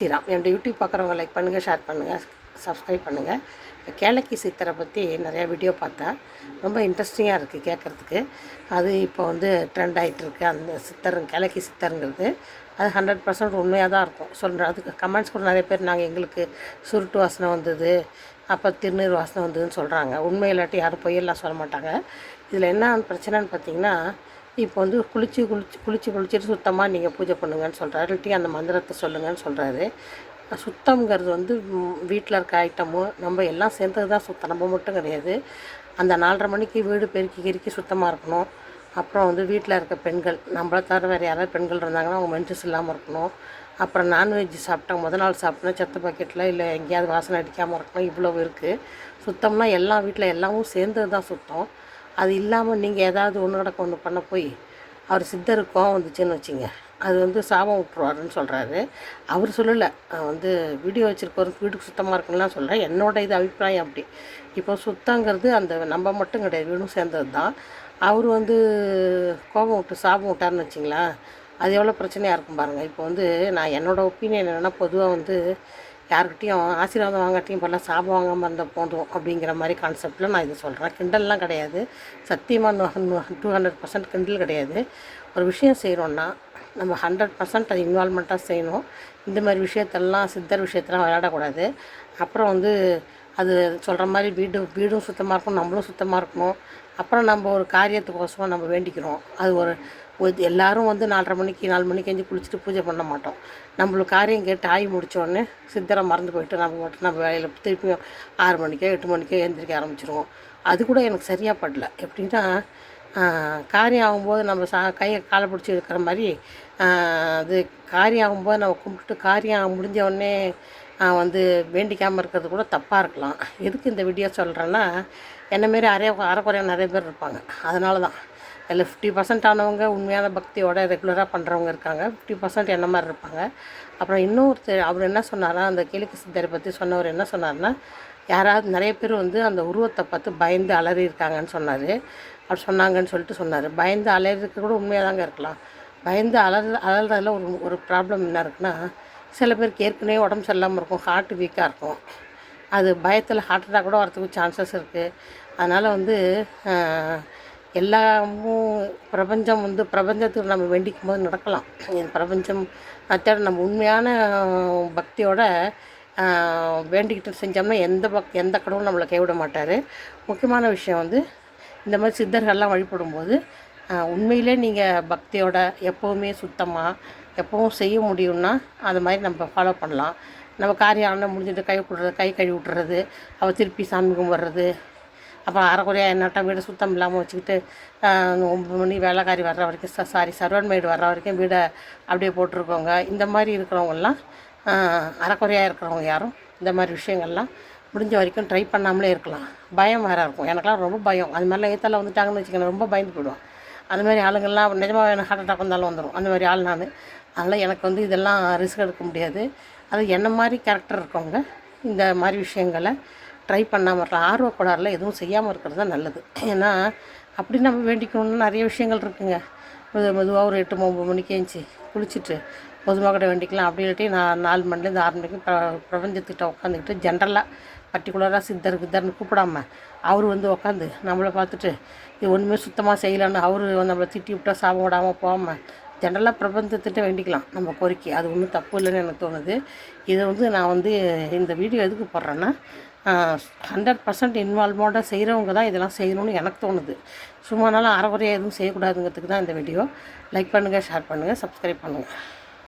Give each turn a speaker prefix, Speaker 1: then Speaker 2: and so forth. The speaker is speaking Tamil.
Speaker 1: ஸ்ரீராம். என்னோடய யூடியூப் பார்க்குறவங்க லைக் பண்ணுங்கள் ஷேர் பண்ணுங்கள் சப்ஸ்கிரைப் பண்ணுங்கள் கேளக்கி சித்தரை பற்றி நிறையா வீடியோ பார்த்தேன். ரொம்ப இன்ட்ரெஸ்டிங்காக இருக்குது கேட்குறதுக்கு. அது இப்போ வந்து ட்ரெண்ட் ஆகிட்டுருக்கு அந்த சித்தர் கேளக்கி சித்தருங்கிறது. அது ஹண்ட்ரட் பர்சன்ட் உண்மையாக தான் இருக்கும். சொல்கிறேன் அதுக்கு கமெண்ட்ஸ் கூட நிறைய பேர் நாங்கள் எங்களுக்கு சுருட்டு வாசனை வந்தது அப்போ திருநீர் வாசனை வந்ததுன்னு சொல்கிறாங்க உண்மை இல்லாட்டி யாரும் பொய்யெல்லாம் சொல்ல மாட்டாங்க. இதில் என்ன பிரச்சனைன்னு பார்த்தீங்கன்னா இப்போ வந்து குளிச்சு குளிச்சு குளிச்சு குளிச்சுட்டு சுத்தமாக நீங்கள் பூஜை பண்ணுங்கன்னு சொல்கிறாரு இல்லாட்டி அந்த மந்திரத்தை சொல்லுங்கன்னு சொல்கிறாரு சுத்தம்ங்கிறது வந்து வீட்டில் இருக்க ஐட்டமும் நம்ம எல்லாம் சேர்ந்தது தான் சுத்தம். நம்ம மட்டும் கிடையாது. அந்த நாலரை மணிக்கு வீடு பெருக்கி கிருக்கி சுத்தமாக இருக்கணும். அப்புறம் வந்து வீட்டில் இருக்க பெண்கள் நம்மளை தவிர வேறு யாராவது பெண்கள் இருந்தாங்கன்னா அவங்க மென்சஸ் இல்லாமல் இருக்கணும். அப்புறம் நான்வெஜ் சாப்பிட்டா முத நாள் சாப்பிட்டா செத்த பாக்கெட்டில் இல்லை எங்கேயாவது வாசனை அடிக்காமல் இருக்கணும். இவ்வளோ இருக்குது சுத்தம்னா எல்லா வீட்டில் எல்லாமும் சேர்ந்தது தான் சுத்தம். அது இல்லாமல் நீங்கள் ஏதாவது ஒன்று ஒன்று பண்ண போய் அவர் சித்தருக்கு கோவம் வந்துச்சுன்னு வச்சுங்க. அது வந்து சாபம் விட்டுருவாருன்னு சொல்கிறாரு அவர் சொல்லலை. வந்து வீடியோ வச்சுருக்கவருக்கு வீட்டுக்கு சுத்தமாக இருக்குன்னுலாம் சொல்கிறேன் என்னோட இது அபிப்பிராயம் அப்படி. இப்போ சுத்தங்கிறது அந்த நம்ம மட்டும் கிடையாது. வீடும் சேர்ந்தது தான். அவர் வந்து கோபம் விட்டு சாபம் விட்டாருன்னு வச்சிங்களேன். அது எவ்வளோ பிரச்சனையாக இருக்கும் பாருங்கள் இப்போ வந்து நான் என்னோடய ஒப்பீனியன் என்னென்னா பொதுவாக வந்து யாருக்கிட்டையும் ஆசீர்வாதம் வாங்காட்டியும் இப்போல்லாம் சாபம் வாங்காமல் இருந்தால் போதும் அப்படிங்கிற மாதிரி கான்செப்டில் நான் இது சொல்கிறேன் கிண்டல்லாம் கிடையாது. சத்தியமாக டூ ஹண்ட்ரட் பர்சன்ட் கிண்டல் கிடையாது. ஒரு விஷயம் செய்கிறோன்னா நம்ம ஹண்ட்ரட் பர்சன்ட் அது இன்வால்மெண்ட்டாக செய்யணும். இந்த மாதிரி விஷயத்தெல்லாம் சித்தர் விஷயத்தெல்லாம் விளையாடக்கூடாது. அப்புறம் வந்து அது சொல்கிற மாதிரி வீடு வீடும் சுத்தமாக இருக்கணும் நம்மளும் சுத்தமாக இருக்கணும். அப்புறம் நம்ம ஒரு காரியத்துக்கோசமாக நம்ம வேண்டிக்கிறோம். அது ஒரு எல்லாரும் வந்து நாலரை மணிக்கு நாலு மணிக்கு எஞ்சி குளிச்சுட்டு பூஜை பண்ண மாட்டோம். நம்மளுக்கு காரியம் கேட்டு ஆகி முடித்தோடனே சித்தரை மறந்து போயிட்டு நம்ம மட்டும் நம்ம வேலையில் திருப்பியும் ஆறு மணிக்கோ எட்டு மணிக்கோ எழுந்திரிக்க ஆரம்பிச்சிருவோம். அது கூட எனக்கு சரியாக படல. எப்படின்னா காரியம் ஆகும்போது நம்ம சா கையை காலை பிடிச்சி இருக்கிற மாதிரி அது காரியம் ஆகும்போது நம்ம கும்பிட்டு காரியம் முடிஞ்ச உடனே வந்து வேண்டிக்காமல் இருக்கிறது கூட தப்பாக இருக்கலாம். எதுக்கு இந்த வீடியோ சொல்கிறேன்னா என்னமாரி அரை அரைக்குறையாக நிறைய பேர் இருப்பாங்க. அதனால தான் அதில் ஃபிஃப்டி பர்சன்ட் ஆனவங்க உண்மையான பக்தியோட ரெகுலராக பண்ணுறவங்க இருக்காங்க. ஃபிஃப்டி பர்சன்ட் என்ன மாதிரி இருப்பாங்க? அப்புறம் இன்னொருத்தர் அவர் என்ன சொன்னாரா அந்த கிழக்கு சித்தரை பற்றி சொன்னவர் என்ன சொன்னார்னா யாராவது நிறைய பேர் வந்து அந்த உருவத்தை பார்த்து பயந்து அலறி இருக்காங்கன்னு சொன்னார். அப்படி சொன்னாங்கன்னு சொல்லிட்டு சொன்னார். பயந்து அலறதுக்கு கூட உண்மையாக தாங்க இருக்கலாம். பயந்து அலற அலறதில் ஒரு ஒரு ப்ராப்ளம் என்ன இருக்குன்னா சில பேருக்கு ஏற்கனவே உடம்பு சரியில்லாமல் இருக்கும் ஹார்ட் வீக்காக இருக்கும். அது பயத்தில் ஹார்ட் அட்டாக் கூட வரத்துக்கு சான்சஸ் இருக்குது அதனால் வந்து எல்லாமும் பிரபஞ்சம் வந்து பிரபஞ்சத்துக்கு நம்ம வேண்டிக்கும் போது நடக்கலாம் பிரபஞ்சம் அத்தோட நம்ம உண்மையான பக்தியோட வேண்டிக்கிட்டு செஞ்சோம்னா எந்த பக் எந்த கடவுளும் நம்மளை கைவிட மாட்டார். முக்கியமான விஷயம் வந்து இந்த மாதிரி சித்தர்கள்லாம் வழிபடும்போது உண்மையிலே நீங்கள் பக்தியோட எப்போவுமே சுத்தமாக எப்போவும் செய்ய முடியும்னா அது மாதிரி நம்ம ஃபாலோ பண்ணலாம். நம்ம காரியம் ஆனால் முடிஞ்சிட்டு கை விட்றது கை கழுவி விட்றது அவள் திருப்பி சாமி கும்பிட்றது அப்புறம் அரைக்குறையாக என்னட்டம் வீடு சுத்தம் இல்லாமல் வச்சுக்கிட்டு ஒம்பது மணி வேலைக்காரி வர்ற வரைக்கும் சாரி சர்வன் மைடு வர்ற வரைக்கும் வீடை அப்படியே போட்டிருக்கோங்க இந்த மாதிரி இருக்கிறவங்கெல்லாம் அரைக்குறையாக இருக்கிறவங்க யாரும் இந்த மாதிரி விஷயங்கள்லாம் முடிஞ்ச வரைக்கும் ட்ரை பண்ணாமலே இருக்கலாம். பயம் வேறு இருக்கும். எனக்கெல்லாம் ரொம்ப பயம். அது மாதிரிலாம் ஏத்தால வந்துட்டாங்கன்னு வச்சுக்கோங்க ரொம்ப பயந்து போயிடுவோம் அந்த மாதிரி ஆளுங்கள்லாம் நிஜமாக எனக்கு ஹார்ட் அட்டாக் வந்தாலும் வந்துடும் அந்த மாதிரி ஆள் நான். அதனால் எனக்கு வந்து இதெல்லாம் ரிஸ்க் எடுக்க முடியாது. அது என்ன மாதிரி கேரக்டர் இருக்கவங்க இந்த மாதிரி விஷயங்களை ட்ரை பண்ணாமல் இருக்கலாம். ஆர்வக்கோளாறுல எதுவும் செய்யாமல் இருக்கிறது தான் நல்லது. ஏன்னா அப்படி நம்ம வேண்டிக்கணும்னு நிறைய விஷயங்கள் இருக்குங்க. மெது மெதுவாக ஒரு எட்டு ஒம்பது மணிக்கு ஏஞ்சி குளிச்சுட்டு பொதுமக்களை வேண்டிக்கலாம் அப்படி இல்லாட்டி நான் நாலு மணிலேருந்து ஆறு மணிக்கு ப்ர பிரபஞ்சத்திட்ட உட்காந்துக்கிட்டு ஜென்ரலாக பர்டிகுலராக சித்தர் கித்தர்னு கூப்பிடாம அவர் வந்து உட்காந்து நம்மளை பார்த்துட்டு இது ஒன்றுமே சுத்தமாக செய்யலான்னு அவர் நம்மளை திட்டி விட்டால் சாபம் விடாமல் போகாமல் ஜென்ரலாக பிரபஞ்சத்திட்ட வேண்டிக்கலாம். நம்ம கோரிக்கை. அது ஒன்றும் தப்பு இல்லைன்னு எனக்கு தோணுது. இதை வந்து நான் வந்து இந்த வீடியோ எதுக்கு போடுறேன்னா ஹண்ட்ரட் பர்சன்ட் இன்வால்வோட செய்கிறவங்க தான் இதெல்லாம் செய்யணும்னு எனக்கு தோணுது. சும்மானாலும் அறகுறையாக எதுவும் செய்யக்கூடாதுங்கிறதுக்கு தான் இந்த வீடியோ லைக் பண்ணுங்கள் ஷேர் பண்ணுங்கள் சப்ஸ்கிரைப் பண்ணுங்கள்